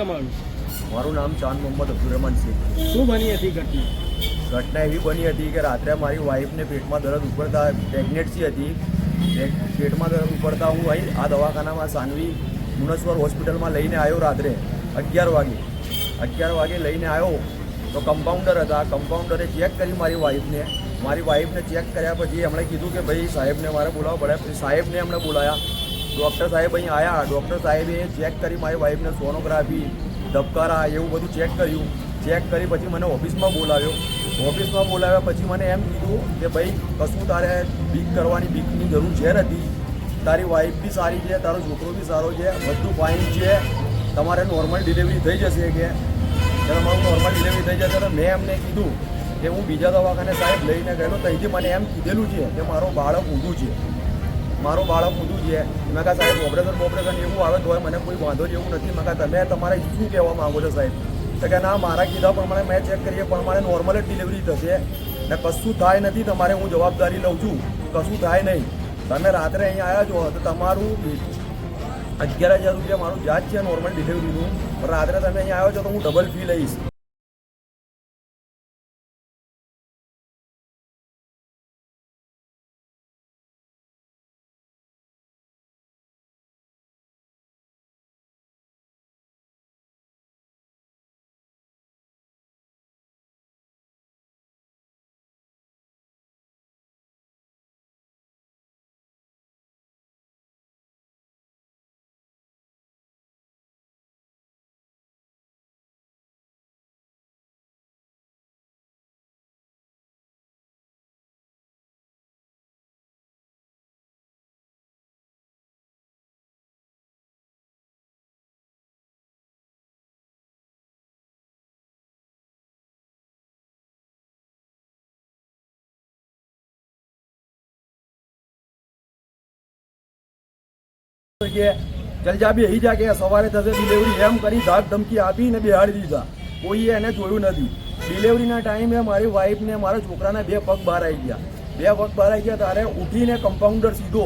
તમારું? મારું નામ ચાંદ મોહમ્મદ અબ્દુલ રહેમાન શેખ શું બની હતી ઘટના? ઘટના એવી બની હતી કે રાત્રે મારી વાઈફને પેટમાં દર્દ ઉપડતા પ્રેગ્નેન્સી હતી. પેટમાં દર્દ ઉપડતા હું અહીં આ દવાખાનામાં સાનવી મુનસ્વર હોસ્પિટલમાં લઈને આવ્યો રાત્રે અગિયાર વાગે. અગિયાર વાગે લઈને આવ્યો તો કમ્પાઉન્ડર હતા. કમ્પાઉન્ડરે ચેક કરી મારી વાઈફને મારી વાઈફને ચેક કર્યા પછી એમણે કીધું કે ભાઈ સાહેબને મારે બોલાવવા પડ્યા પછી સાહેબને એમણે બોલાયા. ડૉક્ટર સાહેબ અહીં આવ્યા ડૉક્ટર સાહેબે ચેક કરી મારી વાઈફને સોનોગ્રાફી ધબકારા, એવું બધું ચેક કર્યું. ચેક કરી પછી મને ઓફિસમાં બોલાવ્યો. ઓફિસમાં બોલાવ્યા પછી મને એમ કીધું કે ભાઈ, કશું તારે બીક કરવાની બીકની જરૂર છે નથી. તારી વાઈફ બી સારી છે, તારો છોકરો બી સારો છે, બધું ફાઇન છે. તમારે નોર્મલ ડિલિવરી થઈ જશે કે ત્યારે મારું નોર્મલ ડિલિવરી થઈ જશે તો મેં એમને કીધું કે હું બીજા દવાખાને સાહેબ લઈને ગયેલો ત્યાંથી મને એમ કીધેલું છે કે મારો બાળક ઊંધું છે. મારો બાળક ઊંધું છે. મેં કહા સાહેબ, ઓપરેશન ઓપરેશન એવું આવે તો મને કોઈ વાંધો એવું નથી. મેં કહા તમે તમારે શું કહેવા માંગો છો, સાહેબ? તો કે, ના, મારા કીધા પ્રમાણે મેં ચેક કરીએ પ્રમાણે નોર્મલ જ ડિલિવરી થશે. ને કશું થાય નથી, તમારે હું જવાબદારી લઉં છું. કશું થાય નહીં. તમે રાત્રે અહીં આવ્યા છો, તો તમારું અગિયાર હજાર રૂપિયા મારું જાત છે નોર્મલ ડિલિવરીનું પણ રાત્રે તમે અહીં આવ્યો છો, તો હું ડબલ ફી લઈશ. કે ચલ જા જા કે સવારે થશે ડિલિવરી એમ કરી ધાક ધમકી આપીને બેહાડી દીધા. કોઈએ એને જોયું નથી. ડિલિવરીના ટાઈમે મારી વાઈફને મારા છોકરાના બે પગ બહાર આવી ગયા. બે પગ બહાર આવી ગયા ત્યારે ઉઠીને કમ્પાઉન્ડર સીધો.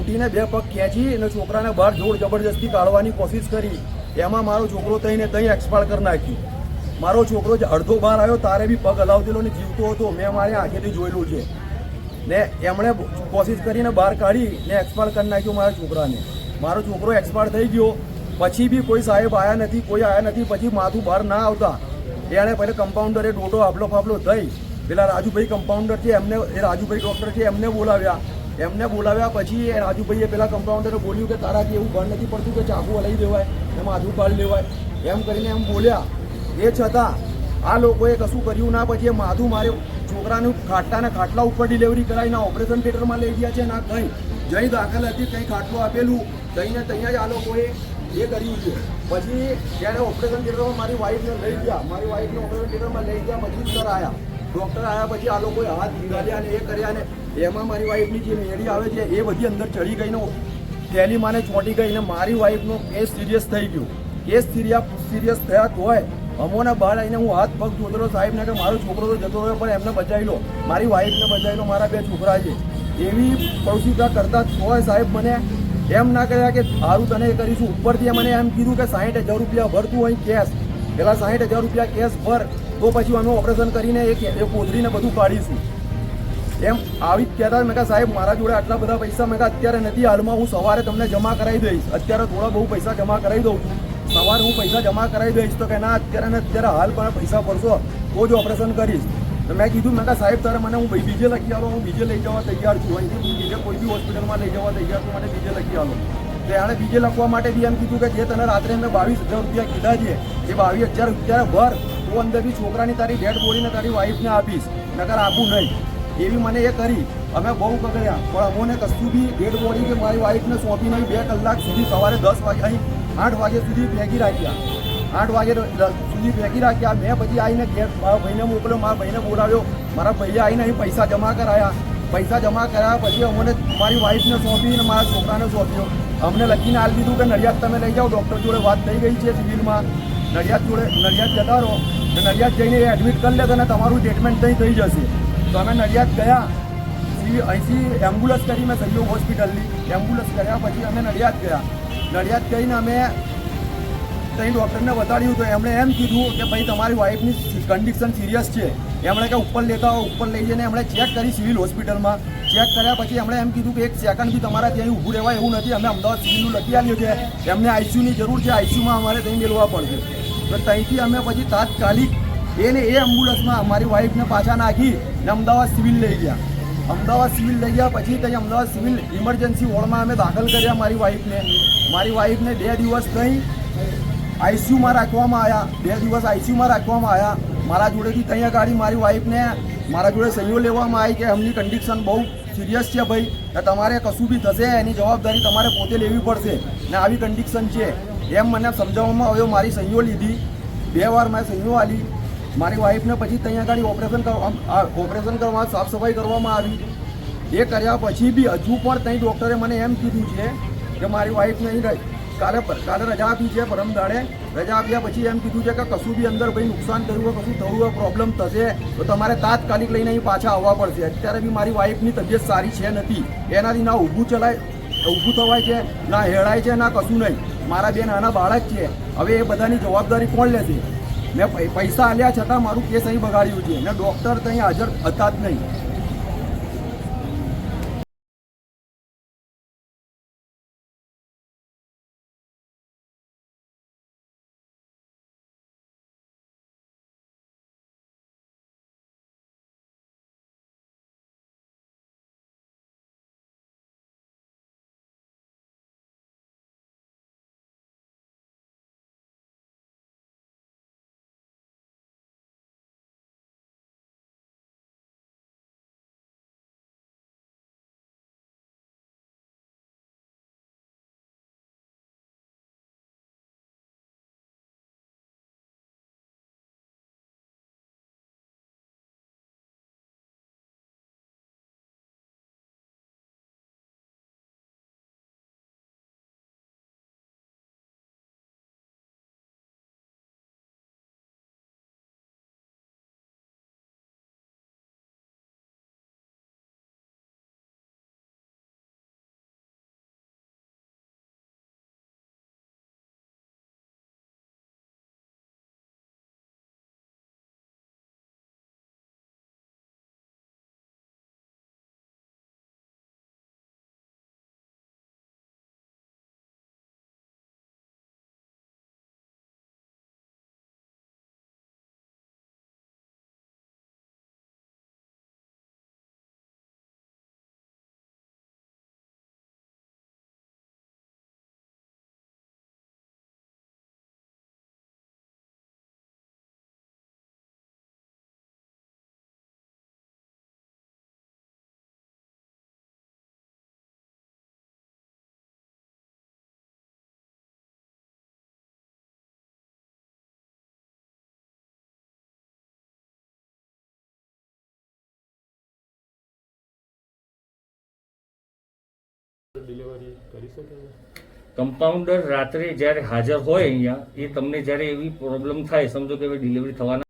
ઉઠીને બે પગ ખેંચી અને છોકરાને બહાર જોર જબરજસ્તી કાઢવાની કોશિશ કરી. એમાં મારો છોકરો તઈને તઈ એક્સપાયર કરી નાખ્યું. મારો છોકરો જે અડધો બહાર આવ્યો, તારે બી પગ હલાવતેલો ને જીવતો હતો. મેં મારી આંખેથી જોયેલું છે. ને એમણે કોશિશ કરીને બહાર કાઢી ને એક્સપાયર કરી નાખ્યું મારા છોકરાને. મારો છોકરો એક્સપાયર થઈ ગયો. પછી બી કોઈ સાહેબ આવ્યા નથી, કોઈ આવ્યા નથી, પછી માથું બહાર ના આવતા. એણે પહેલાં કમ્પાઉન્ડરે ડોટો આપલો ફાફલો થઈ પેલા રાજુભાઈ કમ્પાઉન્ડર છે, એમને, એ રાજુભાઈ ડૉક્ટર છે, એમને બોલાવ્યા. એમને બોલાવ્યા પછી એ રાજુભાઈએ પેલા કમ્પાઉન્ડરે બોલ્યું કે તારાથી એવું ભણ નથી પડતું કે ચાકુ હલાવી દેવાય ને માથું કાઢ લેવાય. એમ કરીને એમ બોલ્યા. એ છતાં આ લોકોએ કશું કર્યું ના, પછી એ માથું મારે છોકરાનું ખાટલાના ખાટલા ઉપર ડિલિવરી કરાવી ના ઓપરેશન થિયેટરમાં લઈ ગયા છે ના કંઈ. જઈ દાખલ હતી, કંઈ ખાટલું આપેલું. તઈને ત્યાં જ આ લોકોએ એ કર્યું છે. પછી જ્યારે ઓપરેશન થિયેટરમાં મારી વાઈફને લઈ ગયા, મારી વાઈફને ઓપરેશન થિયેટરમાં લઈ ગયા, પછી સર આવ્યા ડૉક્ટર આવ્યા પછી આ લોકોએ હાથ ગાળ્યા અને એ કર્યા ને એમાં મારી વાઈફની જે મેળી આવે છે એ બધી અંદર ચડી ગઈ તેની માને ચોંટી ગઈ ને મારી વાઈફનો કેસ સિરિયસ થઈ ગયો. કેસ સિરિયા સિરિયસ થયા હોય અમોના બહાર આવીને હું હાથ પગ જોતેલો સાહેબને કે મારો છોકરો તો જતો રહ્યો પણ એમને બચાવી લો. મારી વાઈફને બચાવી લો, મારા બે છોકરા છે. એવી પ્રવૃત્તિતા કરતા હોય સાહેબ મને એમ ના કર્યા કે સારું તને કરીશું. ઉપરથી મને એમ કીધું કે સાહીઠ હજાર રૂપિયા ભરતું હોય કેશ. પેલા સાહીઠ હજાર રૂપિયા કેશ ભર, તો પછી અમે ઓપરેશન કરીને એ કે- એ કોથળીને બધું કાઢીશું. એમ આવી જ કહેતા મેં કહા સાહેબ, મારા જોડે આટલા બધા પૈસા. મેં કહા અત્યારે નથી, હાલમાં હું સવારે તમને જમા કરાવી દઈશ. અત્યારે થોડા બહુ પૈસા જમા કરાવી દઉં છું. સવારે હું પૈસા જમા કરાવી દઈશ. તો કે, ના, અત્યારે ને અત્યારે હાલ પણ પૈસા ભરશો, તો જ ઓપરેશન કરીશ. તો મેં કીધું, મેં સાહેબ, તારે મને હું બીજે લખી આવો હું બીજે લઈ જવા તૈયાર છું. અહીંથી હું બીજે કોઈ બી હોસ્પિટલમાં લઈ જવા તૈયાર છું, મને બીજે લખી આવો તો એણે બીજે લખવા માટે બી એમ કીધું કે જે તને રાત્રે મેં બાવીસ હજાર રૂપિયા કીધા છે, એ બાવીસ હજાર રૂપિયા ભર હું અંદર બી છોકરાની તારી ડેડ બોડીને તારી વાઈફને આપીશ, નકર આપું નહીં. એવી મને એ કરી, અમે બહુ કગડ્યા પણ અમોને કશું બી ડેડ બોડી કે મારી વાઈફને સોંપી નહીં બે કલાક સુધી સવારે દસ વાગે અહીં આઠ વાગ્યા સુધી ફેંકી રાખ્યા. આઠ વાગે સુધી ફેંકી રાખ્યા મેં પછી આવીને ઘેર મારા ભાઈને મોકલ્યો, મારા ભાઈને બોલાવ્યો, મારા ભાઈએ આવીને અહીં પૈસા જમા કરાયા. પૈસા જમા કરાયા પછી અમને મારી વાઈફને સોંપી અને મારા છોકરાને સોંપ્યો. અમને લખીને હાલ દીધું કે, નડિયાદ તમે લઈ જાઓ, ડૉક્ટર જોડે વાત થઈ ગઈ છે સિવિલમાં. નડિયાદ જોડે, નડિયાદ જતા રહો. નડિયાદ જઈને એડમિટ કરી લે તો ને તમારું ટ્રીટમેન્ટ ત્યાં થઈ જશે. તો અમે નડિયાદ ગયા. સી, અહીંથી એમ્બ્યુલન્સ કરી મેં સહયોગ હોસ્પિટલની એમ્બ્યુલન્સ કર્યા પછી અમે નડિયાદ ગયા. નડિયાદ જઈને અમે ત્યાં ડૉક્ટરને બતાડ્યું તો એમણે એમ કીધું કે ભાઈ, તમારી વાઈફની કન્ડિશન સિરિયસ છે. એમણે કે ઉપર લેતા ઉપર લઈ જઈને એમણે ચેક કરી સિવિલ હોસ્પિટલમાં ચેક કર્યા પછી એમણે એમ કીધું કે એક સેકન્ડ બી તમારા ત્યાં ઊભું રહેવાય એવું નથી. અમે અમદાવાદ સિવિલનું લખી આવ્યું છે. એમને આઈસીયુની જરૂર છે. આઈસીયુમાં અમારે ત્યાં મેળવવા પડશે. તો ત્યાંથી અમે પછી તાત્કાલિક એને એ એમ્બ્યુલન્સમાં મારી વાઈફને પાછા નાખી ને અમદાવાદ સિવિલ લઈ ગયા. અમદાવાદ સિવિલ લઈ ગયા પછી ત્યાં અમદાવાદ સિવિલ ઇમરજન્સી વોર્ડમાં અમે દાખલ કર્યા મારી વાઈફને મારી વાઈફને બે દિવસ ત્યાં આઈસીયુમાં રાખવામાં આવ્યા બે દિવસ આઈસીયુમાં રાખવામાં આવ્યા મારા જોડેથી ત્યાં ગાડી મારી વાઈફને મારા જોડે સહીઓ લેવામાં આવી કે એમની કન્ડિશન બહુ સિરિયસ છે ભાઈ. કે તમારે કશું બી થશે, એની જવાબદારી તમારે પોતે લેવી પડશે. ને આવી કન્ડિશન છે. એમ મને સમજાવવામાં આવ્યો, મારી સહીઓ લીધી. બે વાર મેં સહીઓ આલી. મારી વાઈફને પછી ત્યાં ગાડી ઓપરેશન ઓપરેશન કરવા, સાફ સફાઈ કરવામાં આવી. એ કર્યા પછી બી હજુ પણ ત્યાં ડૉક્ટરે મને એમ કીધું છે કે મારી વાઈફને અહીં કાલે કાલે રજા આપી છે પરમ દાડે. રજા આપ્યા પછી એમ કીધું છે કે કશું બી અંદર ભાઈ નુકસાન થયું હોય, કશું થયું હોય પ્રોબ્લેમ થશે, તો તમારે તાત્કાલિક લઈને અહીં પાછા આવવા પડશે. અત્યારે બી મારી વાઈફની તબિયત સારી છે નથી. એનાથી ના ઊભું ચલાય, ઊભું થવાય છે, ના હેળાય છે, ના કશું નહીં. મારા બે નાના બાળક છે. હવે એ બધાની જવાબદારી કોણ લેશે? મેં પૈસા આલ્યા છતાં મારું કેસ અહીં બગાડ્યું છે. ને ડૉક્ટર ત્યાં હાજર હતા જ નહીં. કમ્પાઉન્ડર રાત્રે જ્યારે હાજર હોય અહીંયા, એ તમને જ્યારે એવી પ્રોબ્લેમ થાય, સમજો કે ડિલિવરી થવાના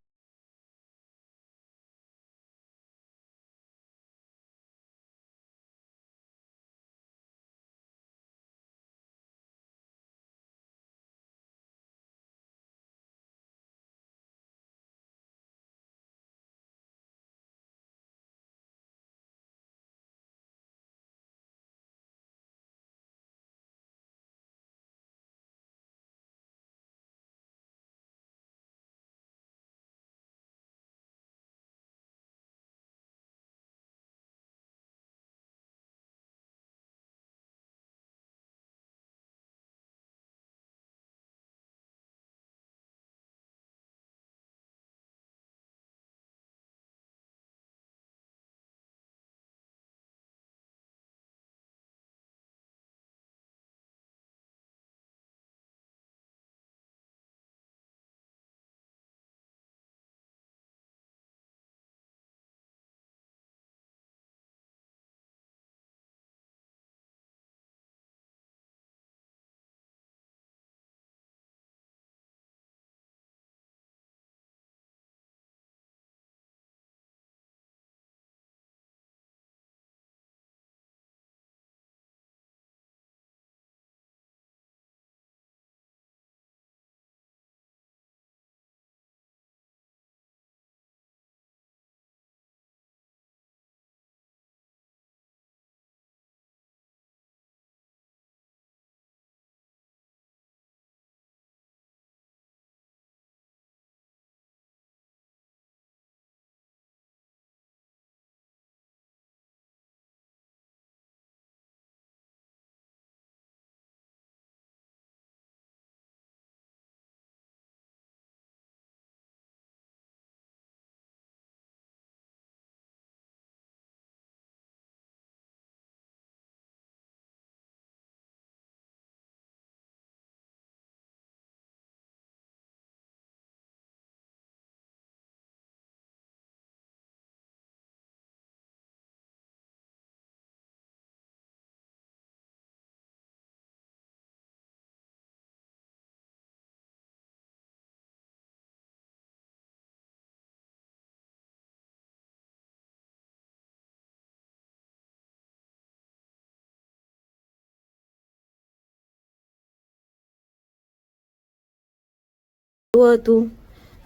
હતું.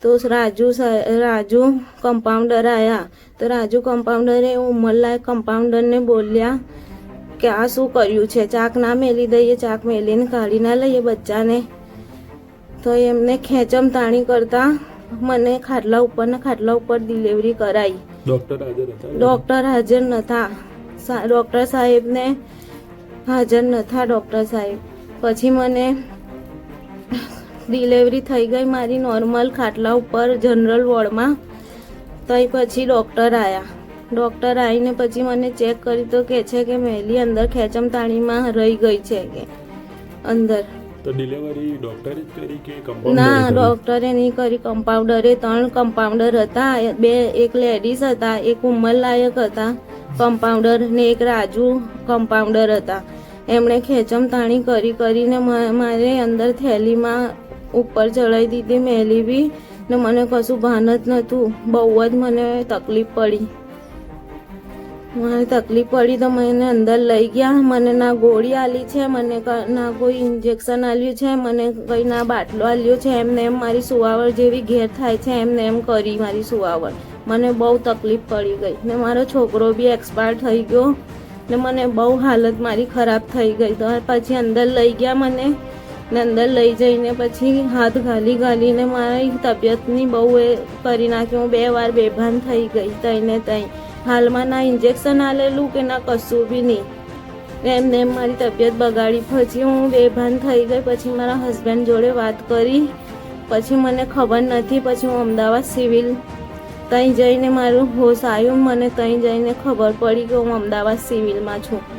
તો રાજુ રાજુ કમ્પાઉન્ડર આવ્યા તો રાજુ કમ્પાઉન્ડરે ઉમરલાય કમ્પાઉન્ડરને બોલ્યા કે આ શું કર્યું છે? ચાક ના મેલી દઈએ ચાક મેલીને કાઢી ના લઈએ બચ્ચાને. તો એમને ખેંચમ તાણી કરતા મને ખાટલા ઉપરના ખાટલા ઉપર ડિલિવરી કરાઈ. ડોક્ટર હાજર નતા ડૉક્ટર સાહેબને હાજર નતા ડૉક્ટર સાહેબ. પછી મને ડિલિવરી થઈ ગઈ મારી નોર્મલ ખાટલા ઉપર જનરલ વોર્ડમાં. તો પછી ડૉક્ટર આવ્યા ડૉક્ટર આવીને પછી મને ચેક કરી તો કે છે કે મેલી અંદર ખેંચમ તાણીમાં રહી ગઈ છે કે અંદર. તો ડિલિવરી ડોક્ટરે જ કરી કે ના ડોક્ટરે નહીં કરી. કમ્પાઉન્ડરે ત્રણ કમ્પાઉન્ડર હતા. બે એક લેડીઝ હતા એક ઉંમરલાયક હતા. કમ્પાઉન્ડર ને એક રાજુ કમ્પાઉન્ડર હતા. એમણે ખેંચમ તાણી કરી કરીને મારે અંદર થેલીમાં ઉપર ચડાવી દીધી મેલી બી ને મને કશું ભાન જ નહોતું. બહુ જ મને તકલીફ પડી. મને તકલીફ પડી તો મને અંદર લઈ ગયા. મને ના ગોળી આલી છે, મને ના કોઈ ઇન્જેક્શન આલ્યું છે, મને કંઈ ના બાટલો આલ્યો છે. એમને એમ મારી સુવાવડ જેવી ઘેર થાય છે, એમને એમ કરી મારી સુવાવડ મને બહુ તકલીફ પડી ગઈ. ને મારો છોકરો બી એક્સપાયર થઈ ગયો. ને મને બહુ હાલત મારી ખરાબ થઈ ગઈ. તો પછી અંદર લઈ ગયા મને. ને અંદર લઈ જઈને પછી હાથ ઘાલી ઘાલીને મારી તબિયતની બહુ એ કરી નાખી. હું બે વાર બેભાન થઈ ગઈ તઈને તઈ. હાલમાં ના ઇન્જેક્શન આલેલું કે ના કશું બી નહીં. એમને એમ મારી તબિયત બગાડી. પછી હું બેભાન થઈ ગઈ. પછી મારા હસબન્ડ જોડે વાત કરી. પછી મને ખબર નથી. પછી હું અમદાવાદ સિવિલ ત્યાં જઈને મારું હોશ આવ્યું. મને ત્યાં જઈને ખબર પડી કે હું અમદાવાદ સિવિલમાં છું.